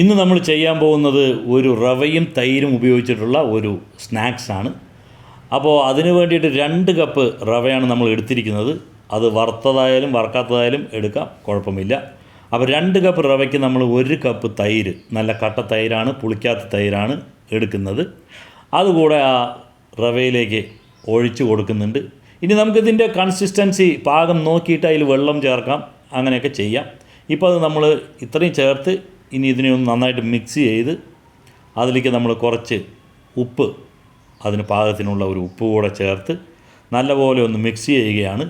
ഇന്ന് നമ്മൾ ചെയ്യാൻ പോകുന്നത് ഒരു റവയും തൈരും ഉപയോഗിച്ചിട്ടുള്ള ഒരു സ്നാക്സാണ് അപ്പോൾ അതിന് വേണ്ടിയിട്ട് രണ്ട് കപ്പ് റവയാണ് നമ്മൾ എടുത്തിരിക്കുന്നത്. അത് വറുത്തതായാലും വറക്കാത്തതായാലും എടുക്കാം കുഴപ്പമില്ല. അപ്പോൾ രണ്ട് കപ്പ് റവയ്ക്ക് നമ്മൾ ഒരു കപ്പ് തൈര് നല്ല കട്ട തൈരാണ് പുളിക്കാത്ത തൈരാണ് എടുക്കുന്നത്. അതുകൂടെ ആ റവയിലേക്ക് ഒഴിച്ച് കൊടുക്കുന്നുണ്ട്. ഇനി നമുക്കിതിന്റെ കൺസിസ്റ്റൻസി പാകം നോക്കിയിട്ട് അതിൽ വെള്ളം ചേർക്കാം അങ്ങനെയൊക്കെ ചെയ്യാം. ഇപ്പോൾ അത് നമ്മൾ ഇത്രയും ചേർത്ത് ഇനി ഇതിനെ ഒന്ന് നന്നായിട്ട് മിക്സ് ചെയ്ത് അതിലേക്ക് നമ്മൾ കുറച്ച് ഉപ്പ് അതിന് പാകത്തിനുള്ള ഒരു ഉപ്പ് കൂടെ ചേർത്ത് നല്ലപോലെ ഒന്ന് മിക്സ് ചെയ്യുകയാണ്.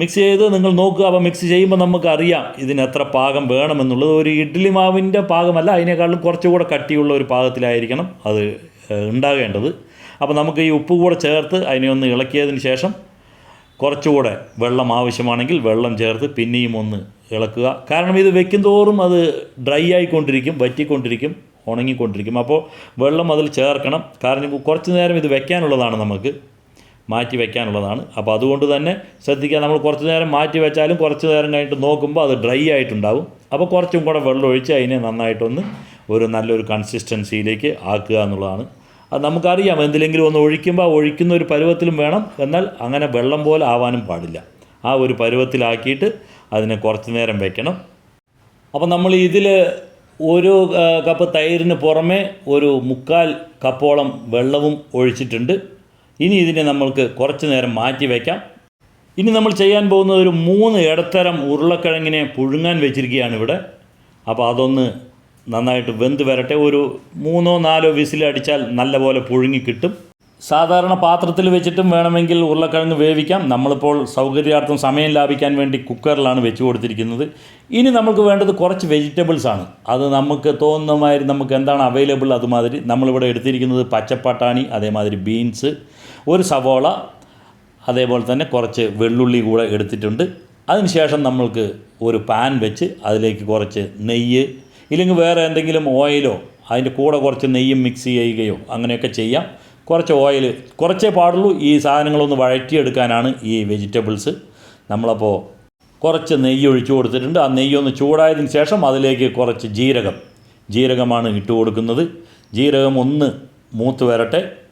മിക്സ് ചെയ്ത് നിങ്ങൾ നോക്കുക അപ്പോൾ മിക്സ് ചെയ്യുമ്പോൾ നമുക്കറിയാം ഇതിന് എത്ര പാകം വേണമെന്നുള്ളത്. ഒരു ഇഡ്ഡലി മാവിന്റെ പാകമല്ല അതിനേക്കാളും കുറച്ചുകൂടെ കട്ടിയുള്ള ഒരു പാകത്തിലായിരിക്കണം അത് ഉണ്ടാകേണ്ടത്. അപ്പോൾ നമുക്ക് ഈ ഉപ്പ് കൂടെ ചേർത്ത് അതിനെ ഒന്ന് ഇളക്കിയതിന് ശേഷം കുറച്ചുകൂടെ വെള്ളം ആവശ്യമാണെങ്കിൽ വെള്ളം ചേർത്ത് പിന്നെയും ഒന്ന് ഇളക്കുക. കാരണം ഇത് വെക്കും തോറും അത് ഡ്രൈ ആയിക്കൊണ്ടിരിക്കും വറ്റിക്കൊണ്ടിരിക്കും ഉണങ്ങിക്കൊണ്ടിരിക്കും. അപ്പോൾ വെള്ളം അതിൽ ചേർക്കണം. കാരണം കുറച്ച് നേരം ഇത് വെക്കാനുള്ളതാണ് നമുക്ക് മാറ്റി വെക്കാനുള്ളതാണ്. അപ്പോൾ അതുകൊണ്ട് തന്നെ ശ്രദ്ധിക്കുക നമ്മൾ കുറച്ച് നേരം മാറ്റി വെച്ചാലും കുറച്ച് നേരം കഴിഞ്ഞിട്ട് നോക്കുമ്പോൾ അത് ഡ്രൈ ആയിട്ടുണ്ടാവും. അപ്പോൾ കുറച്ചും കൂടെ വെള്ളം ഒഴിച്ച് അതിനെ നന്നായിട്ടൊന്ന് ഒരു നല്ലൊരു കൺസിസ്റ്റൻസിയിലേക്ക് ആക്കുക എന്നുള്ളതാണ് അത് നമുക്കറിയാം. എന്തിലെങ്കിലും ഒന്ന് ഒഴിക്കുമ്പോൾ ഒഴിക്കുന്ന ഒരു പരുവത്തിലും വേണം. എന്നാൽ അങ്ങനെ വെള്ളം പോലെ ആവാനും പാടില്ല. ആ ഒരു പരുവത്തിലാക്കിയിട്ട് അതിനെ കുറച്ച് നേരം വെക്കണം. അപ്പോൾ നമ്മൾ ഇതിൽ ഒരു കപ്പ് തൈരിന് പുറമെ ഒരു മുക്കാൽ കപ്പോളം വെള്ളവും ഒഴിച്ചിട്ടുണ്ട്. ഇനി ഇതിനെ നമ്മൾക്ക് കുറച്ച് നേരം മാറ്റി വയ്ക്കാം ഇനി നമ്മൾ ചെയ്യാൻ പോകുന്നത് ഒരു മൂന്ന് ഇടത്തരം ഉരുളക്കിഴങ്ങിനെ പുഴുങ്ങാൻ വെച്ചിരിക്കുകയാണ് ഇവിടെ. അപ്പോൾ അതൊന്ന് നന്നായിട്ട് വെന്ത് വരട്ടെ. ഒരു മൂന്നോ നാലോ വിസിൽ അടിച്ചാൽ നല്ലപോലെ പുഴുങ്ങി കിട്ടും. സാധാരണ പാത്രത്തിൽ വെച്ചിട്ടും വേണമെങ്കിൽ ഉരുളക്കിഴങ്ങ് വേവിക്കാം. നമ്മളിപ്പോൾ സൗകര്യാർത്ഥം സമയം ലാഭിക്കാൻ വേണ്ടി കുക്കറിലാണ് വെച്ച് കൊടുത്തിരിക്കുന്നത്. ഇനി നമുക്ക് വേണ്ടത് കുറച്ച് വെജിറ്റബിൾസ് ആണ്. അത് നമുക്ക് തോന്നുന്ന മാതിരി നമുക്ക് എന്താണ് അവൈലബിൾ അതുമാതിരി. നമ്മളിവിടെ എടുത്തിരിക്കുന്നത് പച്ചപ്പട്ടാണി അതേമാതിരി ബീൻസ് ഒരു സവോള അതേപോലെ തന്നെ കുറച്ച് വെള്ളുള്ളി കൂടെ എടുത്തിട്ടുണ്ട്. അതിനുശേഷം നമ്മൾക്ക് ഒരു പാൻ വെച്ച് അതിലേക്ക് കുറച്ച് നെയ്യ് ഇല്ലെങ്കിൽ വേറെ എന്തെങ്കിലും ഓയിലോ അതിന്റെ കൂടെ കുറച്ച് നെയ്യും മിക്സ് ചെയ്യുകയോ അങ്ങനെയൊക്കെ ചെയ്യാം. കുറച്ച് ഓയിൽ കുറച്ചേ പാടുള്ളൂ. ഈ സാധനങ്ങളൊന്ന് വഴറ്റിയെടുക്കാനാണ് ഈ വെജിറ്റബിൾസ് നമ്മളപ്പോൾ കുറച്ച് നെയ്യ് ഒഴിച്ചു കൊടുത്തിട്ടുണ്ട്. ആ നെയ്യ് ഒന്ന് ചൂടായതിന് ശേഷം അതിലേക്ക് കുറച്ച് ജീരകം ജീരകമാണ് ഇട്ട് കൊടുക്കുന്നത്. ജീരകം ഒന്ന് മൂത്ത് വരട്ടെ.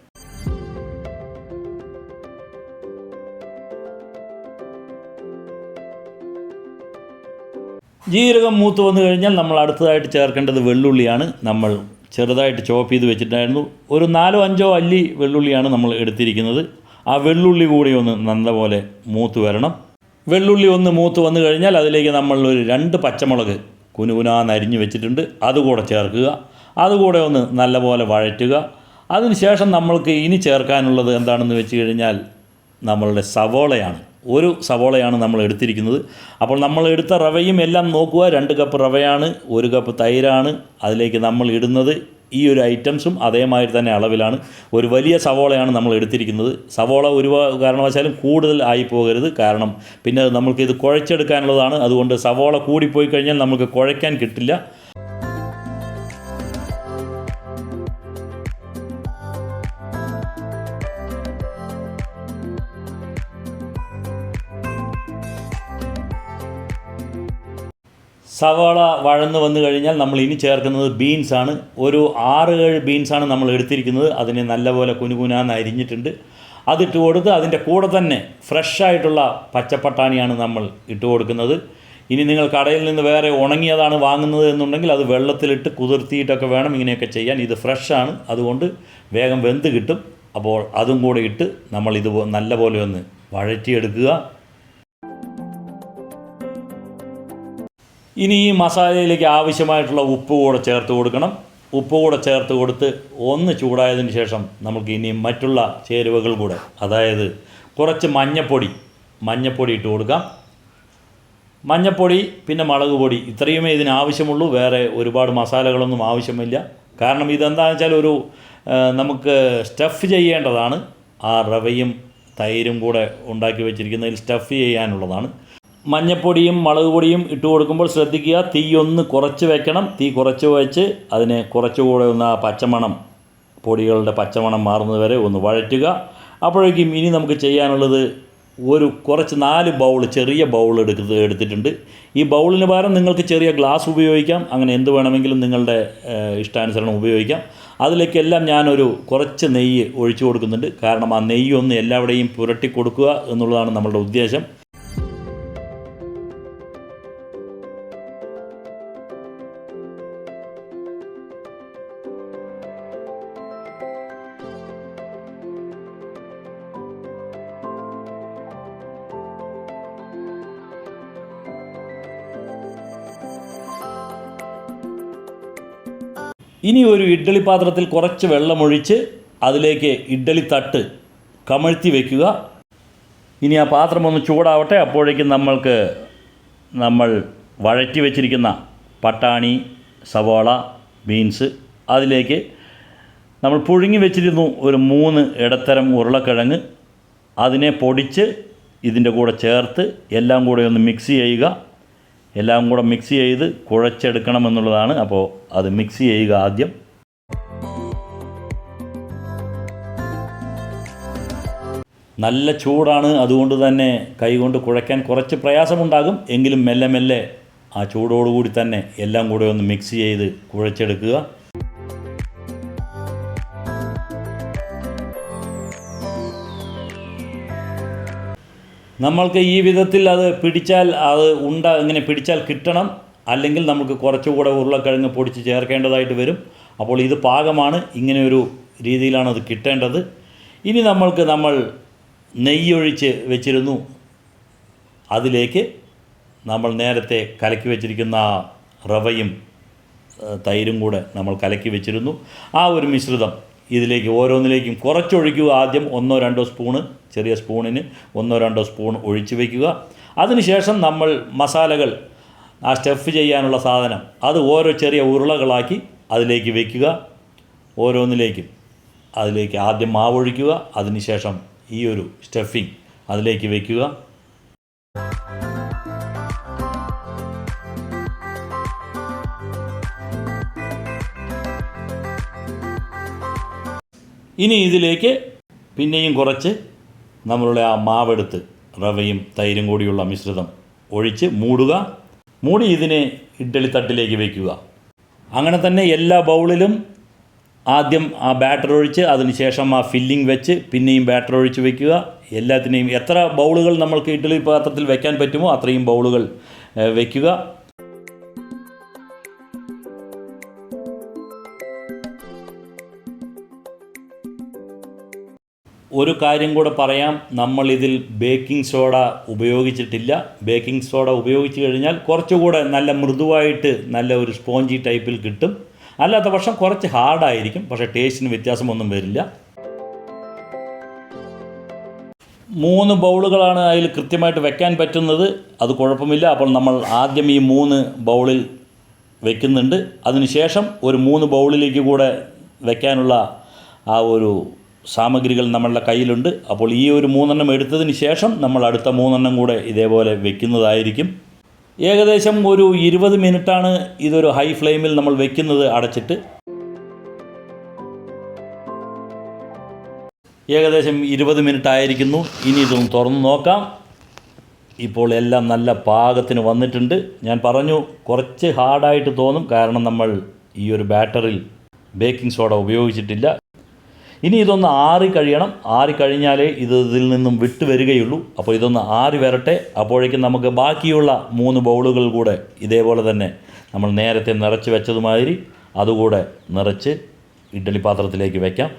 ജീരകം മൂത്ത് വന്നു കഴിഞ്ഞാൽ നമ്മൾ അടുത്തതായിട്ട് ചേർക്കേണ്ടത് വെള്ളുള്ളിയാണ്. നമ്മൾ ചെറുതായിട്ട് ചോപ്പ് ചെയ്ത് വെച്ചിട്ടായിരുന്നു ഒരു നാലോ അഞ്ചോ അല്ലി വെള്ളുള്ളിയാണ് നമ്മൾ എടുത്തിരിക്കുന്നത്. ആ വെള്ളുള്ളി കൂടി ഒന്ന് നല്ലപോലെ മൂത്ത് വരണം. വെള്ളുള്ളി ഒന്ന് മൂത്ത് വന്നു കഴിഞ്ഞാൽ അതിലേക്ക് നമ്മൾ ഒരു രണ്ട് പച്ചമുളക് കുനുകുനാന്ന് അരിഞ്ഞ് വെച്ചിട്ടുണ്ട്. അതുകൂടെ ചേർക്കുക. അതുകൂടെ ഒന്ന് നല്ലപോലെ വഴറ്റുക. അതിനുശേഷം നമ്മൾക്ക് ഇനി ചേർക്കാനുള്ളത് എന്താണെന്ന് വെച്ച് കഴിഞ്ഞാൽ നമ്മളുടെ സവോളയാണ്. ഒരു സവോളയാണ് നമ്മൾ എടുത്തിരിക്കുന്നത്. അപ്പോൾ നമ്മൾ എടുത്ത റവയും എല്ലാം നോക്കുക. രണ്ട് കപ്പ് റവയാണ് ഒരു കപ്പ് തൈരാണ്. അതിലേക്ക് നമ്മൾ ഇടുന്നത് ഈ ഒരു ഐറ്റംസും അതേമാതിരി തന്നെ അളവിലാണ്. ഒരു വലിയ സവോളയാണ് നമ്മൾ എടുത്തിരിക്കുന്നത്. സവോള ഒരു കാരണവശാലും കൂടുതൽ ആയി പോകരുത്. കാരണം പിന്നെ നമ്മൾക്ക് ഇത് കുഴച്ചെടുക്കാനുള്ളതാണ്. അതുകൊണ്ട് സവോള കൂടിപ്പോയി കഴിഞ്ഞാൽ നമുക്ക് കുഴയ്ക്കാൻ കിട്ടില്ല. സവാള വഴന്ന് വന്നു കഴിഞ്ഞാൽ നമ്മൾ ഇനി ചേർക്കുന്നത് ബീൻസാണ് ഒരു ആറ് ഏഴ് ബീൻസാണ് നമ്മൾ എടുത്തിരിക്കുന്നത്. അതിനെ നല്ലപോലെ കുനുകുനാന്ന് അരിഞ്ഞിട്ടുണ്ട്. അതിട്ട് കൊടുത്ത് അതിന്റെ കൂടെ തന്നെ ഫ്രഷായിട്ടുള്ള പച്ചപ്പട്ടാണിയാണ് നമ്മൾ ഇട്ട് കൊടുക്കുന്നത്. ഇനി നിങ്ങൾ കടയിൽ നിന്ന് വേറെ ഉണങ്ങിയതാണ് വാങ്ങുന്നത് എന്നുണ്ടെങ്കിൽ അത് വെള്ളത്തിലിട്ട് കുതിർത്തിയിട്ടൊക്കെ വേണം ഇങ്ങനെയൊക്കെ ചെയ്യാൻ. ഇത് ഫ്രഷാണ് അതുകൊണ്ട് വേഗം വെന്ത് കിട്ടും. അപ്പോൾ അതും കൂടെ ഇട്ട് നമ്മൾ ഇത് നല്ലപോലെ ഒന്ന് വഴറ്റിയെടുക്കുക. ഇനി ഈ മസാലയിലേക്ക് ആവശ്യമായിട്ടുള്ള ഉപ്പ് കൂടെ ചേർത്ത് കൊടുക്കണം. ഉപ്പ് കൂടെ ചേർത്ത് കൊടുത്ത് ഒന്ന് ചൂടായതിന് ശേഷം നമുക്ക് ഇനി മറ്റുള്ള ചേരുവകൾ കൂടെ അതായത് കുറച്ച് മഞ്ഞപ്പൊടി മഞ്ഞപ്പൊടി ഇട്ട് കൊടുക്കാം. മഞ്ഞപ്പൊടി പിന്നെ മുളക് പൊടി ഇത്രയുമേ ഇതിന് ആവശ്യമുള്ളൂ. വേറെ ഒരുപാട് മസാലകളൊന്നും ആവശ്യമില്ല. കാരണം ഇതെന്താണെന്ന് വെച്ചാൽ ഒരു നമുക്ക് സ്റ്റഫ് ചെയ്യേണ്ടതാണ്. ആ റവയും തൈരും കൂടെ ഉണ്ടാക്കി വെച്ചിരിക്കുന്നതിൽ സ്റ്റഫ് ചെയ്യാനുള്ളതാണ്. മഞ്ഞപ്പൊടിയും മുളക് പൊടിയും ഇട്ട് കൊടുക്കുമ്പോൾ ശ്രദ്ധിക്കുക. തീ ഒന്ന് കുറച്ച് വെക്കണം. തീ കുറച്ച് വെച്ച് അതിനെ കുറച്ചുകൂടെ ഒന്ന് ആ പച്ചമണം പൊടികളുടെ പച്ചമണം മാറുന്നത് വരെ ഒന്ന് വഴറ്റുക. അപ്പോഴേക്കും ഇനി നമുക്ക് ചെയ്യാനുള്ളത് ഒരു കുറച്ച് നാല് ബൗൾ ചെറിയ ബൗൾ എടുക്കുന്നത് എടുത്തിട്ടുണ്ട്. ഈ ബൗളിന് പകരം നിങ്ങൾക്ക് ചെറിയ ഗ്ലാസ് ഉപയോഗിക്കാം. അങ്ങനെ എന്ത് വേണമെങ്കിലും നിങ്ങളുടെ ഇഷ്ടാനുസരണം ഉപയോഗിക്കാം. അതിലേക്കെല്ലാം ഞാനൊരു കുറച്ച് നെയ്യ് ഒഴിച്ചു കൊടുക്കുന്നുണ്ട്. കാരണം ആ നെയ്യ് ഒന്ന് എല്ലാവിടെയും പുരട്ടി കൊടുക്കുക എന്നുള്ളതാണ് നമ്മളുടെ ഉദ്ദേശം. ഇനി ഒരു ഇഡ്ഡലി പാത്രത്തിൽ കുറച്ച് വെള്ളമൊഴിച്ച് അതിലേക്ക് ഇഡ്ഡലി തട്ട് കമഴ്ത്തി വയ്ക്കുക ഇനി ആ പാത്രം ഒന്ന് ചൂടാവട്ടെ. അപ്പോഴേക്കും നമ്മൾക്ക് നമ്മൾ വഴറ്റി വെച്ചിരിക്കുന്ന പട്ടാണി സവാള ബീൻസ് അതിലേക്ക് നമ്മൾ പുഴുങ്ങി വെച്ചിരുന്നു ഒരു മൂന്ന് ഇടത്തരം ഉരുളക്കിഴങ്ങ്. അതിനെ പൊടിച്ച് ഇതിന്റെ കൂടെ ചേർത്ത് എല്ലാം കൂടെ ഒന്ന് മിക്സ് ചെയ്യുക. എല്ലാം കൂടെ മിക്സ് ചെയ്ത് കുഴച്ചെടുക്കണം എന്നുള്ളതാണ്. അപ്പോൾ അത് മിക്സ് ചെയ്യുക ആദ്യം. നല്ല ചൂടാണ്. അതുകൊണ്ട് തന്നെ കൈകൊണ്ട് കുഴയ്ക്കാൻ കുറച്ച് പ്രയാസമുണ്ടാകും. എങ്കിലും മെല്ലെ മെല്ലെ ആ ചൂടോടുകൂടി തന്നെ എല്ലാം കൂടെ ഒന്ന് മിക്സ് ചെയ്ത് കുഴച്ചെടുക്കുക. നമ്മൾക്ക് ഈ വിധത്തിൽ അത് പിടിച്ചാൽ അത് ഉണ്ട ഇങ്ങനെ പിടിച്ചാൽ കിട്ടണം. അല്ലെങ്കിൽ നമുക്ക് കുറച്ചുകൂടെ ഉരുളക്കിഴങ്ങ് പൊടിച്ച് ചേർക്കേണ്ടതായിട്ട് വരും. അപ്പോൾ ഇത് പാകമാണ്. ഇങ്ങനെയൊരു രീതിയിലാണ് അത് കിട്ടേണ്ടത്. ഇനി നമ്മൾക്ക് നമ്മൾ നെയ്യൊഴിച്ച് വെച്ചിരുന്നു. അതിലേക്ക് നമ്മൾ നേരത്തെ കലക്കി വെച്ചിരിക്കുന്ന റവയും തൈരും കൂടെ നമ്മൾ കലക്കി വെച്ചിരുന്നു. ആ ഒരു മിശ്രിതം ഇതിലേക്ക് ഓരോന്നിലേക്കും കുറച്ചൊഴിക്കുക. ആദ്യം ഒന്നോ രണ്ടോ സ്പൂണ് ചെറിയ സ്പൂണിന് ഒന്നോ രണ്ടോ സ്പൂൺ ഒഴിച്ച് വയ്ക്കുക അതിനുശേഷം നമ്മൾ മസാലകൾ ആ സ്റ്റഫ് ചെയ്യാനുള്ള സാധനം അത് ഓരോ ചെറിയ ഉരുളകളാക്കി അതിലേക്ക് വയ്ക്കുക ഓരോന്നിലേക്കും അതിലേക്ക് ആദ്യം മാവൊഴിക്കുക അതിനുശേഷം ഈ ഒരു സ്റ്റഫിങ് അതിലേക്ക് വയ്ക്കുക ഇനി ഇതിലേക്ക് പിന്നെയും കുറച്ച് നമ്മളുടെ ആ മാവെടുത്ത് റവയും തൈരും കൂടിയുള്ള മിശ്രിതം ഒഴിച്ച് മൂടുക. മൂടി ഇതിനെ ഇഡ്ഡലി തട്ടിലേക്ക് വയ്ക്കുക അങ്ങനെ തന്നെ എല്ലാ ബൗളിലും ആദ്യം ആ ബാറ്റർ ഒഴിച്ച് അതിനുശേഷം ആ ഫില്ലിംഗ് വെച്ച് പിന്നെയും ബാറ്റർ ഒഴിച്ച് വയ്ക്കുക എല്ലാത്തിനെയും എത്ര ബൗളുകൾ നമ്മൾക്ക് ഇഡ്ഡലി പാത്രത്തിൽ വയ്ക്കാൻ പറ്റുമോ അത്രയും ബൗളുകൾ ഏഹ്, ഒരു കാര്യം കൂടെ പറയാം. നമ്മൾ ഇതിൽ ബേക്കിംഗ് സോഡ ഉപയോഗിച്ചിട്ടില്ല. ബേക്കിംഗ് സോഡ ഉപയോഗിച്ച് കഴിഞ്ഞാൽ കുറച്ചുകൂടെ നല്ല മൃദുവായിട്ട് നല്ല ഒരു സ്പോഞ്ചി ടൈപ്പിൽ കിട്ടും. അല്ലാത്ത പക്ഷം കുറച്ച് ഹാർഡായിരിക്കും പക്ഷേ ടേസ്റ്റിന് വ്യത്യാസമൊന്നും വരില്ല. മൂന്ന് ബൗളുകളാണ് അതിൽ കൃത്യമായിട്ട് വെക്കാൻ പറ്റുന്നത്. അത് കുഴപ്പമില്ല. അപ്പോൾ നമ്മൾ ആദ്യം ഈ മൂന്ന് ബൗളിൽ വെക്കുന്നുണ്ട്. അതിനുശേഷം ഒരു മൂന്ന് ബൗളിലേക്ക് കൂടെ വെക്കാനുള്ള ആ ഒരു സാമഗ്രികൾ നമ്മളുടെ കയ്യിലുണ്ട്. അപ്പോൾ ഈ ഒരു മൂന്നെണ്ണം എടുത്തതിന് ശേഷം നമ്മൾ അടുത്ത മൂന്നെണ്ണം കൂടെ ഇതേപോലെ വെക്കുന്നതായിരിക്കും. ഏകദേശം ഒരു ഇരുപത് മിനിറ്റാണ് ഇതൊരു ഹൈ ഫ്ലെയിമിൽ നമ്മൾ വെക്കുന്നത് അടച്ചിട്ട്. ഏകദേശം ഇരുപത് മിനിറ്റ് ആയിരിക്കുന്നു ഇനി ഇതൊന്ന് തുറന്ന് നോക്കാം. ഇപ്പോൾ എല്ലാം നല്ല പാകത്തിന് വന്നിട്ടുണ്ട്. ഞാൻ പറഞ്ഞു കുറച്ച് ഹാർഡായിട്ട് തോന്നും. കാരണം നമ്മൾ ഈ ഒരു ബാറ്ററിൽ ബേക്കിംഗ് സോഡ ഉപയോഗിച്ചിട്ടില്ല. ഇനി ഇതൊന്ന് ആറി കഴിയണം. ആറി കഴിഞ്ഞാലേ ഇത് ഇതിൽ നിന്നും വിട്ടു വരികയുള്ളൂ. അപ്പോൾ ഇതൊന്ന് ആറി വരട്ടെ. അപ്പോഴേക്കും നമുക്ക് ബാക്കിയുള്ള മൂന്ന് ബൗളുകൾ കൂടെ ഇതേപോലെ തന്നെ നമ്മൾ നേരത്തെ നിറച്ച് വെച്ചതുമാതിരി അതുകൂടെ നിറച്ച് ഇഡ്ഡലി പാത്രത്തിലേക്ക് വയ്ക്കാം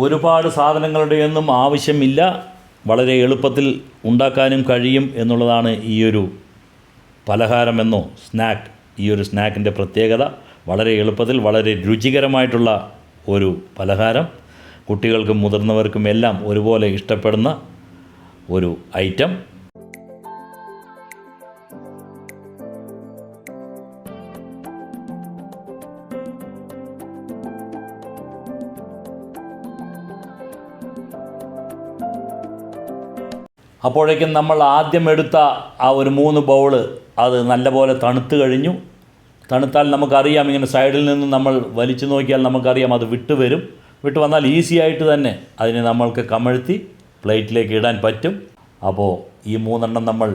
ഒരുപാട് സാധനങ്ങളുടെ ഒന്നും ആവശ്യമില്ല. വളരെ എളുപ്പത്തിൽ ഉണ്ടാക്കാനും കഴിയും എന്നുള്ളതാണ് ഈയൊരു പലഹാരമെന്നോ സ്നാക്ക്. ഈ ഒരു സ്നാക്കിന്റെ പ്രത്യേകത വളരെ എളുപ്പത്തിൽ വളരെ രുചികരമായിട്ടുള്ള ഒരു പലഹാരം. കുട്ടികൾക്കും മുതിർന്നവർക്കും എല്ലാം ഒരുപോലെ ഇഷ്ടപ്പെടുന്ന ഒരു ഐറ്റം. അപ്പോഴേക്കും നമ്മൾ ആദ്യം എടുത്ത ആ ഒരു മൂന്ന് ബൗൾ അത് നല്ലപോലെ തണുത്ത് കഴിഞ്ഞു. തണുത്താൽ നമുക്കറിയാം ഇങ്ങനെ സൈഡിൽ നിന്ന് നമ്മൾ വലിച്ചു നോക്കിയാൽ നമുക്കറിയാം അത് വിട്ടുവരും വരും. വിട്ടു വന്നാൽ ഈസി ആയിട്ട് തന്നെ അതിനെ നമ്മൾക്ക് കമഴ്ത്തി പ്ലേറ്റിലേക്ക് ഇടാൻ പറ്റും. അപ്പോൾ ഈ മൂന്നെണ്ണം നമ്മൾ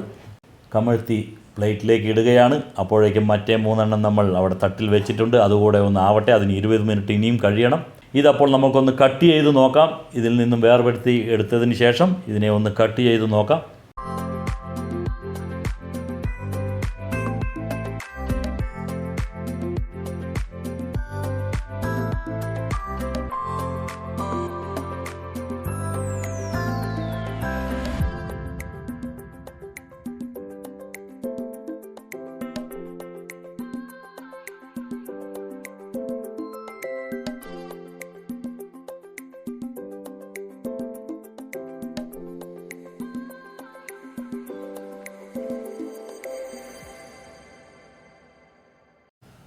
കമഴ്ത്തി പ്ലേറ്റിലേക്ക് ഇടുകയാണ്. അപ്പോഴേക്കും മറ്റേ മൂന്നെണ്ണം നമ്മൾ അവിടെ തട്ടിൽ വെച്ചിട്ടുണ്ട്. അതുകൂടെ ഒന്ന് ആവട്ടെ അതിന് ഇരുപത് മിനിറ്റ് ഇനിയും കഴിയണം. ഇതപ്പോൾ നമുക്കൊന്ന് കട്ട് ചെയ്ത് നോക്കാം. ഇതിൽ നിന്നും വേർപെടുത്തി എടുത്തതിന് ശേഷം ഇതിനെ ഒന്ന് കട്ട് ചെയ്ത് നോക്കാം.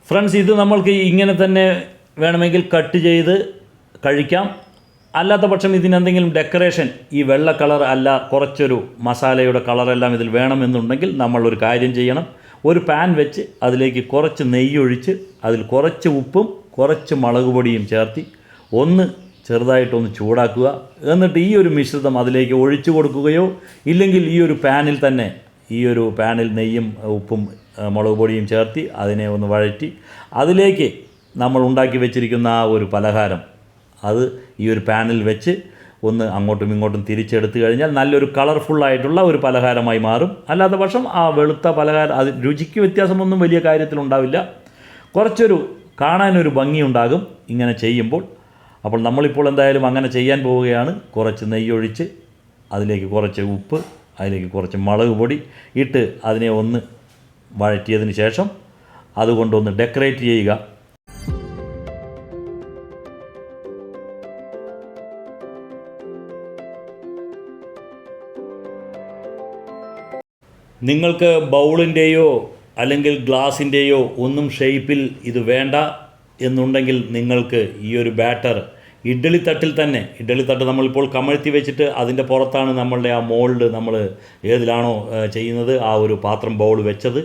ഫ്രണ്ട്സ് ഇത് നമ്മൾക്ക് ഇങ്ങനെ തന്നെ വേണമെങ്കിൽ കട്ട് ചെയ്ത് കഴിക്കാം. അല്ലാത്ത പക്ഷം ഇതിനെന്തെങ്കിലും ഡെക്കറേഷൻ ഈ വെള്ള കളർ അല്ല കുറച്ചൊരു മസാലയുടെ കളറെല്ലാം ഇതിൽ വേണമെന്നുണ്ടെങ്കിൽ നമ്മളൊരു കാര്യം ചെയ്യണം. ഒരു പാൻ വെച്ച് അതിലേക്ക് കുറച്ച് നെയ്യൊഴിച്ച് അതിൽ കുറച്ച് ഉപ്പും കുറച്ച് മുളക് പൊടിയും ചേർത്തി ഒന്ന് ചെറുതായിട്ടൊന്ന് ചൂടാക്കുക. എന്നിട്ട് ഈ ഒരു മിശ്രിതം അതിലേക്ക് ഒഴിച്ചു കൊടുക്കുകയോ ഇല്ലെങ്കിൽ ഈ ഒരു പാനിൽ തന്നെ ഈ ഒരു പാനിൽ നെയ്യും ഉപ്പും മുളക് പൊടിയും ചേർത്തി അതിനെ ഒന്ന് വഴറ്റി അതിലേക്ക് നമ്മൾ ഉണ്ടാക്കി വെച്ചിരിക്കുന്ന ആ ഒരു പലഹാരം അത് ഈ ഒരു പാനിൽ വെച്ച് ഒന്ന് അങ്ങോട്ടും ഇങ്ങോട്ടും തിരിച്ചെടുത്ത് കഴിഞ്ഞാൽ നല്ലൊരു കളർഫുള്ളായിട്ടുള്ള ഒരു പലഹാരമായി മാറും. അല്ലാത്ത പക്ഷം ആ വെളുത്ത പലഹാരം അത് രുചിക്ക് വ്യത്യാസമൊന്നും വലിയ കാര്യത്തിലുണ്ടാവില്ല കുറച്ചൊരു കാണാനൊരു ഭംഗിയുണ്ടാകും ഇങ്ങനെ ചെയ്യുമ്പോൾ. അപ്പോൾ നമ്മളിപ്പോൾ എന്തായാലും അങ്ങനെ ചെയ്യാൻ പോവുകയാണ്. കുറച്ച് നെയ്യൊഴിച്ച് അതിലേക്ക് കുറച്ച് ഉപ്പ് അതിലേക്ക് കുറച്ച് മുളക് പൊടി ഇട്ട് അതിനെ ഒന്ന് വഴറ്റിയതിന് ശേഷം അതുകൊണ്ടൊന്ന് ഡെക്കറേറ്റ് ചെയ്യുക. നിങ്ങൾക്ക് ബൗളിന്റെയോ അല്ലെങ്കിൽ ഗ്ലാസിന്റെയോ ഒന്നും ഷേപ്പിൽ ഇത് വേണ്ട എന്നുണ്ടെങ്കിൽ നിങ്ങൾക്ക് ഈ ഒരു ബാറ്റർ ഇഡ്ഡലി തട്ടിൽ തന്നെ ഇഡ്ഡലിത്തട്ട് നമ്മളിപ്പോൾ കമഴ്ത്തി വെച്ചിട്ട് അതിന്റെ പുറത്താണ് നമ്മളുടെ ആ മോൾഡ് നമ്മൾ ഏതിലാണോ ചെയ്യുന്നത് ആ ഒരു പാത്രം ബൗൾ വെച്ചത്.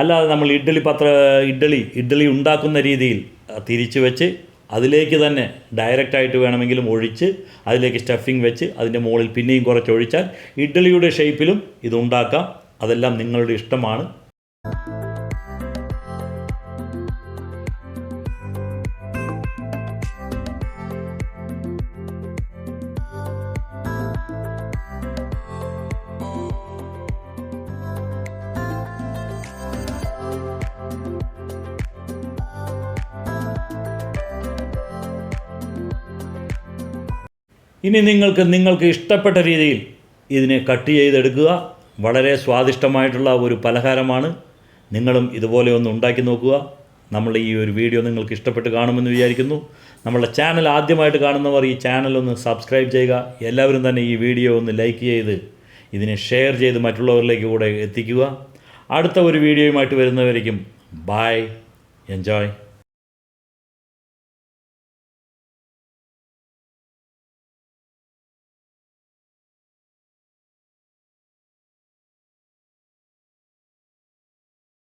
അല്ലാതെ നമ്മൾ ഇഡ്ഡലി പത്ര ഇഡ്ഡലി ഇഡ്ഡലി ഉണ്ടാക്കുന്ന രീതിയിൽ തിരിച്ച് വെച്ച് അതിലേക്ക് തന്നെ ഡയറക്റ്റായിട്ട് വേണമെങ്കിലും ഒഴിച്ച് അതിലേക്ക് സ്റ്റഫിങ് വെച്ച് അതിന്റെ മുകളിൽ പിന്നെയും കുറച്ച് ഒഴിച്ചാൽ ഇഡ്ഡലിയുടെ ഷേപ്പിലും ഇതുണ്ടാക്കാം അതെല്ലാം നിങ്ങളുടെ ഇഷ്ടമാണ്. ഇനി നിങ്ങൾക്ക് നിങ്ങൾക്ക് ഇഷ്ടപ്പെട്ട രീതിയിൽ ഇതിനെ കട്ട് ചെയ്തെടുക്കുക. വളരെ സ്വാദിഷ്ടമായിട്ടുള്ള ഒരു പലഹാരമാണ്. നിങ്ങളും ഇതുപോലെ ഒന്ന് ഉണ്ടാക്കി നോക്കുക. നമ്മളുടെ ഈ ഒരു വീഡിയോ നിങ്ങൾക്ക് ഇഷ്ടപ്പെട്ട് കാണുമെന്ന് വിചാരിക്കുന്നു. നമ്മളുടെ ചാനൽ ആദ്യമായിട്ട് കാണുന്നവർ ഈ ചാനൽ ഒന്ന് സബ്സ്ക്രൈബ് ചെയ്യുക. എല്ലാവരും തന്നെ ഈ വീഡിയോ ഒന്ന് ലൈക്ക് ചെയ്ത് ഇതിനെ ഷെയർ ചെയ്ത് മറ്റുള്ളവരിലേക്ക് കൂടെ എത്തിക്കുക. അടുത്ത ഒരു വീഡിയോയുമായിട്ട് വരുന്നവരേക്കും ബായ് എൻജോയ്.